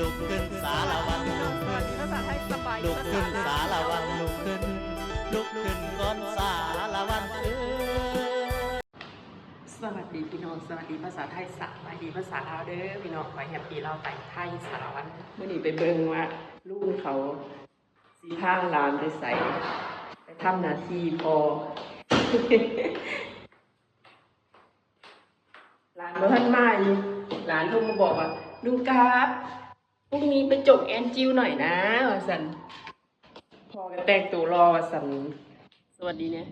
ลุกขึ้นสารวันลุกขึ้นภาษาไทยสบายลุกขึ้นสารวันลุกขึ้น ลุกขึ้นก้อนสารวันเอ้ยสวัสดีพี่น้องสวัสดีภาษาไทยสวัสดีภาษาลาวเด้อพี่น้องไปแฮปปี้เราวไต่ไทยสารวันเมื่อนี้ไปเบิ่งว่าลูกเขาสีผ้าลานไปใส่ไปทำหน้าที่พอหลานมาท่านมาอยู่หลานลูกมาบอกว่าลุงครับ พรุ่งนี้ไปจกแอนจิวหน่อยนะว่าสัน พอกันแต่งตัวรอว่าสัน สวัสดีเนี่ย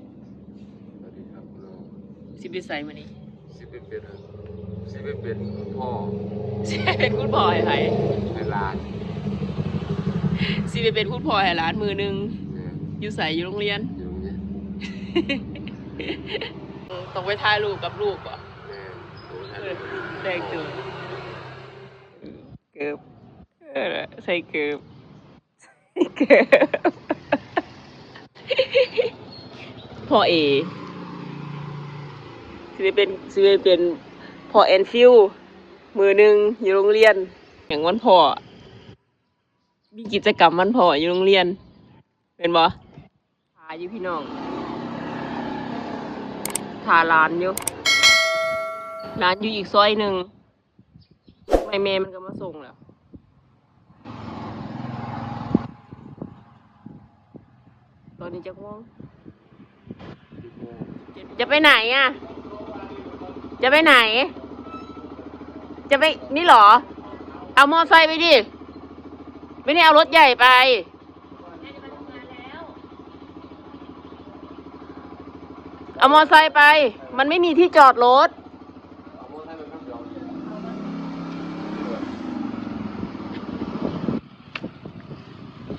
สวัสดีครับน้องสิไปใส่มานี่สิเป็นเป็นสิเป็นเป็นพ่อสิไปเป็นคุณพ่อให้ไผในร้านสิไปเป็นคุณพ่อให้หลานมือหนึงเนี่ยอยู่ใส่อยู่โรงเรียน อยู่เนี่ยต้องไปถ่ายรูปกับลูกก่อนแม่โอ้ท่านแต่งตัวเกือบ เออใส่เกือบใส่เกือบพ่อเอสิไปเป็นสิไปเป็นพ่อแอนฟิวมือหนึ่งอยู่โรงเรียน อย่างวันพ่อ มีกิจกรรมวันพ่ออยู่โรงเรียน เป็นบ่ทาอยู่พี่น้องทาร้านอยู่ร้านอยู่อีกซอยหนึ่งไม่เมมันก็มาส่งแล้ว อนนี้จะง่วงจะไปไหนอะ จะไปไหน จะไปนี่เหรอ เอามอไซค์ไปดิ ไม่ได้เอารถใหญ่ไป เอามอไซค์ไป มันไม่มีที่จอดรถเอาโม่ให้มันครับเดี๋ยว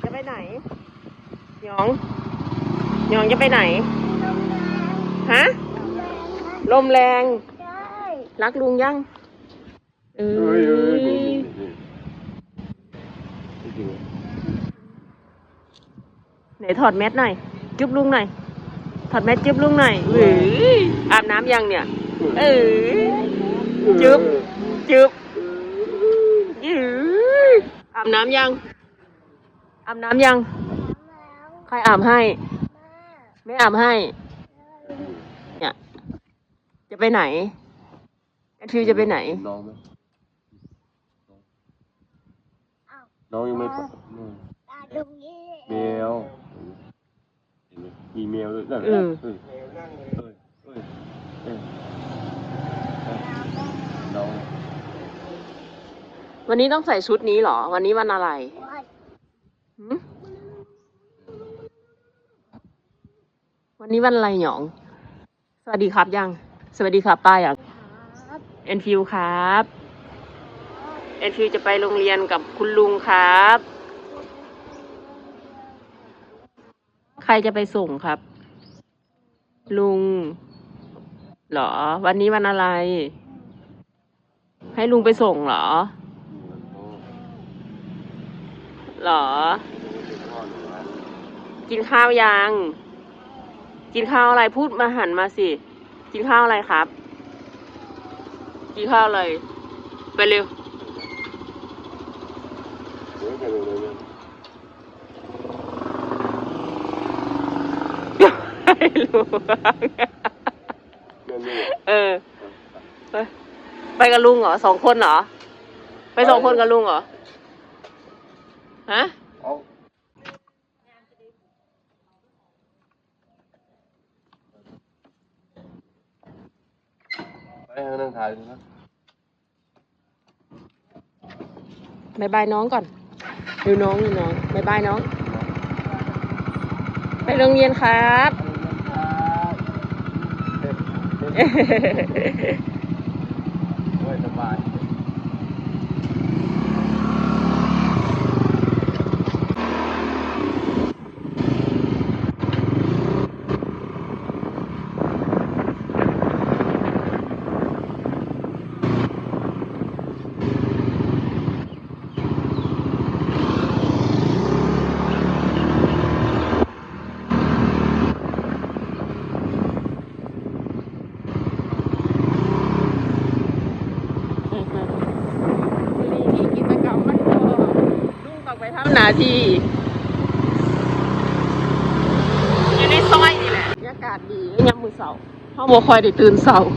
จะไปไหนหยองห ยองจะไปไหน ฮะ ลมแรง รักลุงยังเอเฮ้ยเฮ้ยเฮ้ยอจริงไหนถอดแมสหน่อย จุ๊บลุงหน่อย ถอดแมสจุ๊บลุงหน่อยเว้ยอาบน้ำยังเนี่ย เออจึ๊บจุ๊บยืออาบน้ำยัง อาบน้ำยัง ใครอาบให้ ไม่อาบให้ เนี่ย จะไปไหนแอดฟิวจะไปไหน น้องไหมน้องยังไม่ปะแมวมีแมวด้วยนั่นเออเออเออเออเออน้องวันนี้ต้องใส่ชุดนี้เหรอ วันนี้วันอะไรหืม วันนี้วันอะไรหยอง สวัสดีครับยัง สวัสดีครับป้าอย่างเอ็นฟิวครับเอ็นฟิวจะไปโรงเรียนกับคุณลุงครับ ใครจะไปส่งครับ ลุงเหรอ วันนี้วันอะไร ให้ลุงไปส่งเหรอเหรอ กินข้าวยัง กินข้าวอะไรพูดมาหันมาสิ กินข้าวอะไรครับ กินข้าวอะไร ไปเร็ว ไม่รู้ เออ ไปไปกับลุงเหรอสองคนเหรอ ไปสองคนกับลุงเหรอ ฮะ ไปนั่งถ่ายนะบายบายน้องก่อนดูน้องดูน้องบายบายน้อง ไปโรงเรียนครับโทำหนาทีอยู่ในซอยนี่แหละบรรยากาศดียามมือเสาร์เขาบ่คอยได้ตื่นเสาร์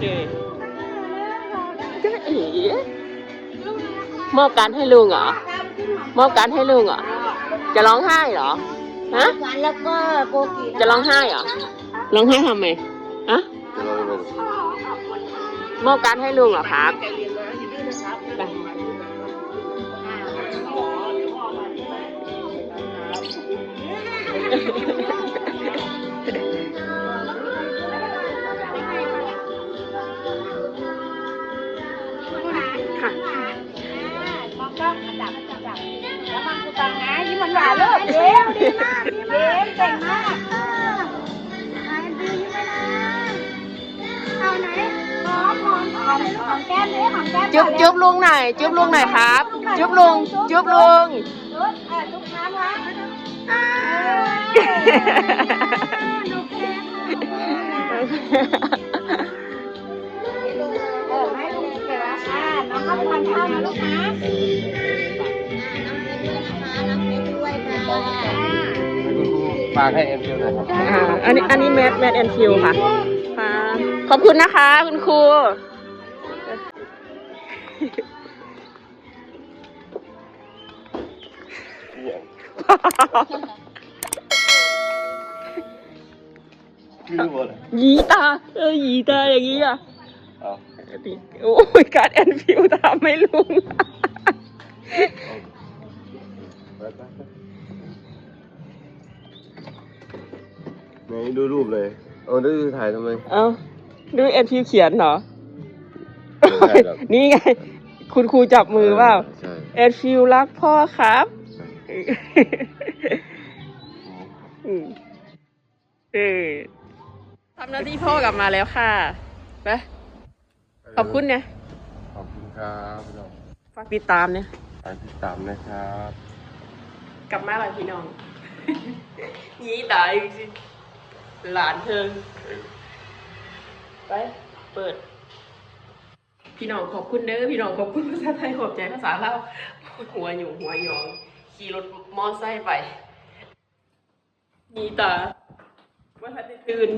เอ๊ะจ๊ะเอ๋มอบการให้ลุงเหรอ มอบการให้ลุงเหรอ จะร้องไห้เหรอ ฮะกันแล้วก็โกกีจะร้องไห้เหรอ ร้องไห้ทำไมอะมอบการให้ลุงเหรอครับ ไป มากดีมากเก่งมากเออไหนดียิ้มไปนะเอาไหนหอมหอมหอมหอมแก้มดิหอมแก้มจุ๊บจุ๊บลุงหน่อยจุ๊บลุงหน่อยครับ จุ๊บลุงจุ๊บลุงจุ๊บเออจุ๊บน้ำนะดูแก้มเออไม่ลุงเก่งนะอ่าน้องข้าไปทานข้าวนะลูกนะ ฝากให้เอ็มเดียวหน่อยครับอ่าอันนี้อันนี้แมทแมทแอนฟิลค่ะค่ะ ขอบคุณนะคะ คุณครูชื่อหมดหยีตา เออหยีตาอย่างนี้อะ เอาโอ้ยการแอนฟิลทำให้ลุง ไปไปไป นดูรูปเลย เอาดูถ่ายทำไม เอาดูแอนฟิลเขียนเหรอ ไม่ใช่หรอก นี่ไง คุณครูจับมือเปล่าใช่แอนฟิลรักพ่อครับอืมเออทำหน้าที่พ่อกลับมาแล้วค่ะไปขอบคุณเนี่ยขอบคุณครับพี่น้องฝากติดตามเนี่ย ฝากติดตามนะครับ กลับมาหลายพี่น้อง ยี่ตายจริงๆ หลานเธอ ไป เปิด พี่น้องขอบคุณเด้อพี่น้องขอบคุณภาษาไทยขอบใจภาษาลาวหัวอยู่หัวหยอง ขี่รถมอไซค์ไป มีตาว่าทันได้ตื่น